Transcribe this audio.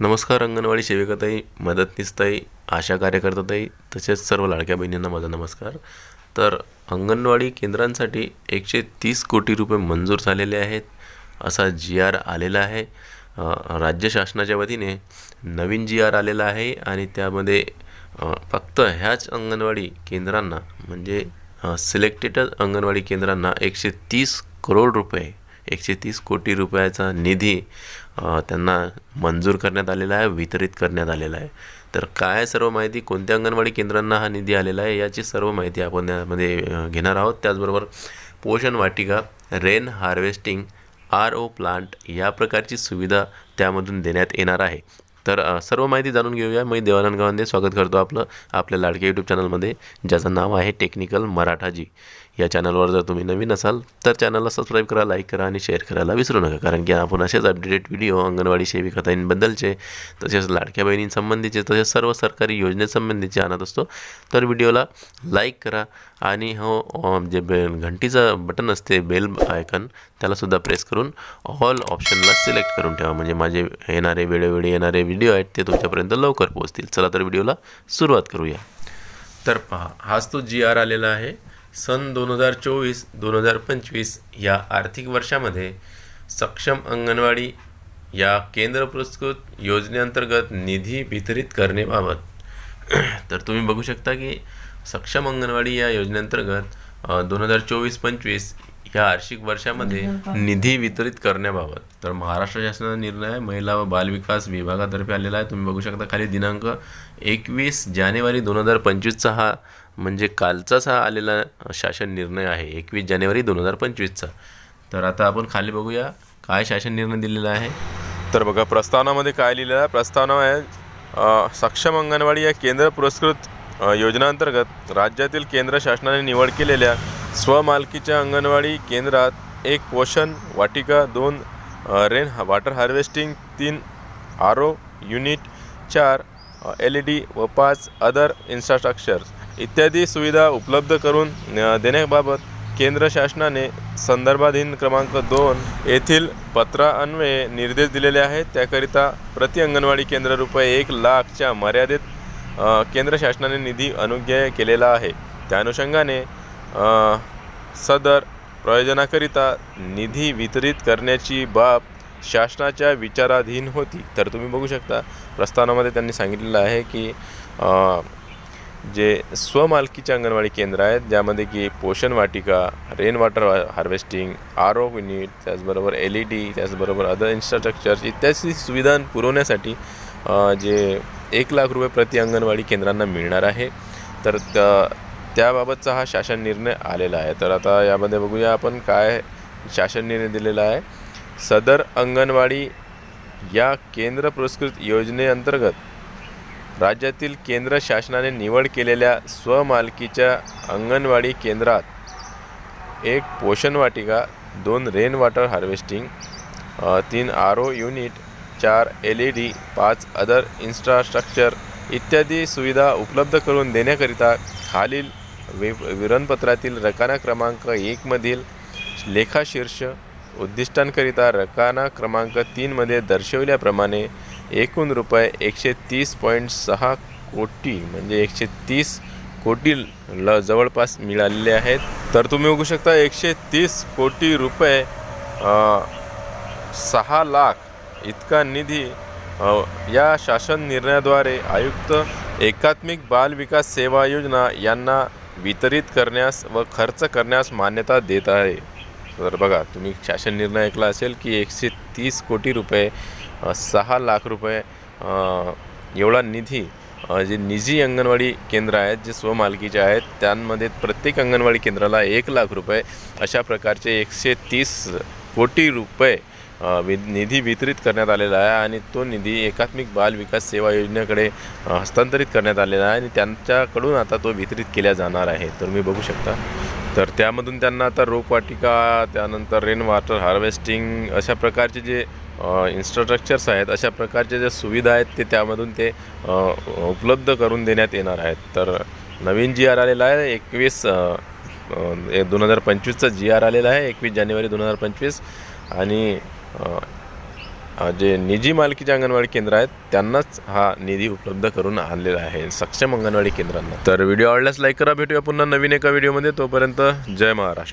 नमस्कार अंगणवाडी सेविकाताई मदतनीसताई आशा कार्यकर्ताताई तसेच सर्व लाडक्या बहिणींना माझा नमस्कार. तर अंगणवाडी केंद्रांसाठी एकशे तीस कोटी रुपये मंजूर झालेले आहेत असा जी आर आलेला आहे. राज्य शासनाच्या वतीने नवीन जी आर आलेला आहे आणि त्यामध्ये फक्त ह्याच अंगणवाडी केंद्रांना म्हणजे सिलेक्टेड अंगणवाडी केंद्रांना एकशे तीस करोड रुपये एकशे तीस कोटी रुपयाचा निधी त्यांना मंजूर करण्यात आलेला आहे वितरित करण्यात आलेला आहे. तर काय सर्व माहिती कोणत्या अंगणवाडी केंद्रांना हा निधी आलेला आहे याची सर्व माहिती आपण यामध्ये घेणार आहोत. त्याचबरोबर पोषण वाटिका rain harvesting R O plant या प्रकारची सुविधा त्यामधून देण्यात येणार आहे. तर सर्व माहिती जाणून घेऊया. मी देवानंद गावंदे स्वागत करतो आपलं आपल्या लाडक्या यूट्यूब चॅनलमध्ये ज्याचं नाव आहे टेक्निकल मराठाजी. या चॅनलवर जर तुम्ही नवीन असाल तर चॅनलला सबस्क्राईब करा लाईक करा आणि शेअर करायला विसरू नका. कारण की आपण असेच अपडेटेड व्हिडिओ अंगणवाडी सेविकाताईंबद्दलचे तसेच लाडक्या बहिणींसंबंधीचे तसेच सर्व सरकारी योजनेसंबंधीचे आणत असतो तर व्हिडिओला लाईक करा आणि हो जे बे घंटीचं बटन असते बेल आयकन त्यालासुद्धा प्रेस करून ऑल ऑप्शनला सिलेक्ट करून ठेवा. म्हणजे माझे येणारे वेळोवेळी येणारे व्हिडिओ आहेत ते तुमच्यापर्यंत लवकर पोहोचतील. चला तर व्हिडिओला सुरुवात करूया. तर पहा हाच तो जी आर आलेला आहे. सन दोन हजार चोवीस दोन हजार पंचवीस या आर्थिक वर्षामध्ये सक्षम अंगणवाडी या केंद्र पुरस्कृत योजनेअंतर्गत निधी वितरित करण्याबाबत. तर तुम्ही बघू शकता की सक्षम अंगणवाडी या योजनेअंतर्गत दोन हजार चोवीस पंचवीस या आर्थिक वर्षामध्ये निधी वितरित करण्याबाबत. तर महाराष्ट्र शासनाचा निर्णय महिला व बालविकास विभागातर्फे आलेला आहे. तुम्ही बघू शकता खाली दिनांक एकवीस जानेवारी दोन हजार पंचवीसचा हा म्हणजे कालचाच हा आलेला शासन निर्णय आहे. एकवीस जानेवारी दोन हजार पंचवीसचा. तर आता आपण खाली बघूया काय शासन निर्णय दिलेला आहे. तर बघा प्रस्तावनामध्ये काय लिहिलेलं आहे? प्रस्तावना आहे सक्षम अंगणवाडी या केंद्र पुरस्कृत योजनांतर्गत राज्यातील केंद्र शासनाने निवड केलेल्या स्वमालकीच्या अंगणवाडी केंद्रात एक पोषण वाटिका दोन रेन वॉटर हार्वेस्टिंग तीन आर ओ युनिट चार एल ई डी व पाच अदर इन्फ्रास्ट्रक्चर इत्यादी सुविधा उपलब्ध करून देण्याबाबत केंद्र शासनाने संदर्भाधीन क्रमांक दोन येथील पत्रान्वये निर्देश दिलेले आहेत. त्याकरिता प्रति अंगणवाडी केंद्र रुपये एक लाखच्या मर्यादेत केंद्र शासनाने निधी अनुज्ञेय केलेला आहे. त्या अनुषंगाने सदर प्रयोजनाकरिता निधी वितरित करण्याची बाब शासनाच्या विचाराधीन होती. तर तुम्ही बघू शकता प्रस्तावनामध्ये त्यांनी सांगितलेलं आहे की जे स्वमालकीचे अंगणवाडी केंद्र आहेत ज्यामध्ये की पोषण वाटिका rain water harvesting R O unit त्याचबरोबर एल ई डी त्याचबरोबर अदर इन्फ्रास्ट्रक्चर इत्यादी सुविधा पुरवण्यासाठी जे एक लाख रुपये प्रति अंगणवाडी केंद्रांना मिळणार आहे. तर त्याबाबतचा हा शासन निर्णय आलेला आहे. तर आता यामध्ये बघूया आपण काय शासन निर्णय दिलेला आहे. सदर अंगणवाडी या केंद्र पुरस्कृत योजनेअंतर्गत राज्यातील केंद्र शासनाने निवड केलेल्या स्वमालकीच्या अंगणवाडी केंद्रात एक पोषण वाटिका दोन रेन वॉटर हार्वेस्टिंग तीन आर ओ युनिट चार एल ई डी पाच अदर इन्फ्रास्ट्रक्चर इत्यादी सुविधा उपलब्ध करून देण्याकरिता खालील वि विवरणपत्रातील रकाना क्रमांक एकमधील लेखाशीर्ष उद्दिष्टांकरिता रकाना क्रमांक तीनमध्ये दर्शवल्याप्रमाणे एकूण रुपये एकशे तीस पॉईंट सहा कोटी म्हणजे एकशे तीस कोटी ल जवळपास मिळालेले आहेत. तर तुम्ही बघू शकता एकशे तीस कोटी रुपये सहा लाख इतका निधी या शासन निर्णयाद्वारे आयुक्त एकात्मिक बाल विकास सेवा योजना यांना वितरित करण्यास व खर्च करण्यास मान्यता देत आहे. तर बघा तुम्ही शासन निर्णय ऐकला असेल की एकशे तीस कोटी रुपये सहा लाख रुपये एवढा निधी जे निजी अंगणवाडी केंद्र आहेत जे स्वमालकीचे आहेत त्यांमध्ये प्रत्येक अंगणवाडी केंद्राला एक लाख रुपये अशा प्रकारचे एकशे तीस कोटी रुपये वि निधी वितरित करण्यात आलेला आहे आणि तो निधी एकात्मिक बाल विकास सेवा योजनेकडे हस्तांतरित करण्यात आलेला आहे आणि त्यांच्याकडून आता तो वितरित केला जाणार आहे. तर मी बघू शकता. तर त्यामधून त्यांना आता रोपवाटिका त्यानंतर रेन वॉटर हार्वेस्टिंग अशा प्रकारचे जे इन्फ्रास्ट्रक्चर्स आहेत अशा प्रकारचे जे सुविधा आहेत ते त्यामधून ते उपलब्ध करून देण्यात येणार आहेत. तर नवीन जी आर आलेला आहे एकवीस दोन हजार पंचवीसचा जी आर आलेला आहे एकवीस जानेवारी दोन हजार पंचवीस. आणि जे निजी मालकीचे अंगणवाडी केंद्र आहेत त्यांनाच हा निधी उपलब्ध करून आणलेला आहे. सक्षम अंगणवाडी केंद्रांना. तर व्हिडिओ आवडल्यास लाईक करा. भेटूया पुन्हा नवीन एका व्हिडिओमध्ये. तोपर्यंत जय महाराष्ट्र.